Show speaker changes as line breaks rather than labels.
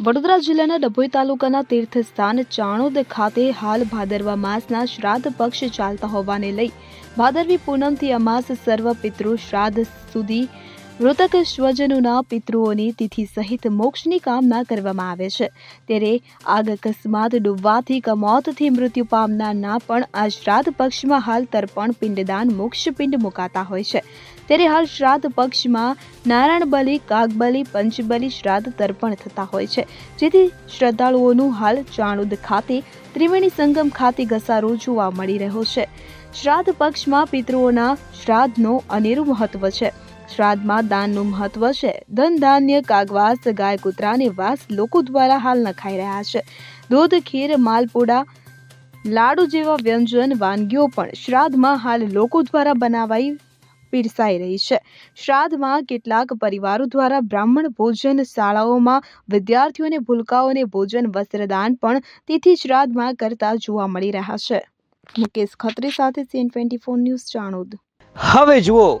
વડોદરા જિલ્લાના ડભોઈ તાલુકાના તીર્થસ્થાન ચાણોદ ખાતે હાલ ભાદરવા માસના શ્રાદ્ધ પક્ષ ચાલતા હોવાને લઈ ભાદરવી પૂનમથી અમાસ સર્વ પિતૃ શ્રાદ્ધ સુધી મૃતક સ્વજનોના પિતૃઓની તિથિ સહિત મોક્ષની કામના કરવામાં આવે છે. ત્યારે આગ અકસ્માત, ડૂબવાથી કમોતથી મૃત્યુ પામનારના પણ આ શ્રાદ્ધ પક્ષમાં હાલ તર્પણ, પિંડદાન મોક્ષ પિંડ મુકાતા હોય છે. ત્યારે હાલ શ્રાદ્ધ પક્ષમાં નારાયણ બલિ કાગબલિ પંચબલિ શ્રાદ્ધ તર્પણ થતા હોય છે. જેથી શ્રદ્ધાળુઓનું હાલ ચાણુદ ખાતે, ત્રિવેણી સંગમ ખાતે ઘસારો જોવા મળી રહ્યો છે. શ્રાદ્ધ પક્ષમાં પિતૃઓના શ્રાદ્ધનો અનેરું મહત્વ છે. શ્રાદ્ધમાં દાનનું મહત્વ છે. ધન, ધાન્ય, કાગવાસ ગાય કૂતરાને વાસ લોકો દ્વારા હાલ નખાઈ રહ્યા છે. દૂધ, ખીર, માલપુડા, લાડુ જેવા વ્યંજન, વાનગીઓ પણ શ્રાદ્ધમાં હાલ લોકો દ્વારા બનાવાઈ પીરસાઈ રહી છે. શ્રાદ્ધમાં કેટલાક પરિવારો દ્વારા બ્રાહ્મણ ભોજન શાળાઓમાં વિદ્યાર્થીઓને ભૂલકાઓને ભોજન, વસ્ત્રદાન પણ તેથી શ્રાદ્ધમાં કરતા જોવા મળી રહ્યા છે. મુકેશ ખત્રી સાથે CN twenty four news Chanod.
હવે જુઓ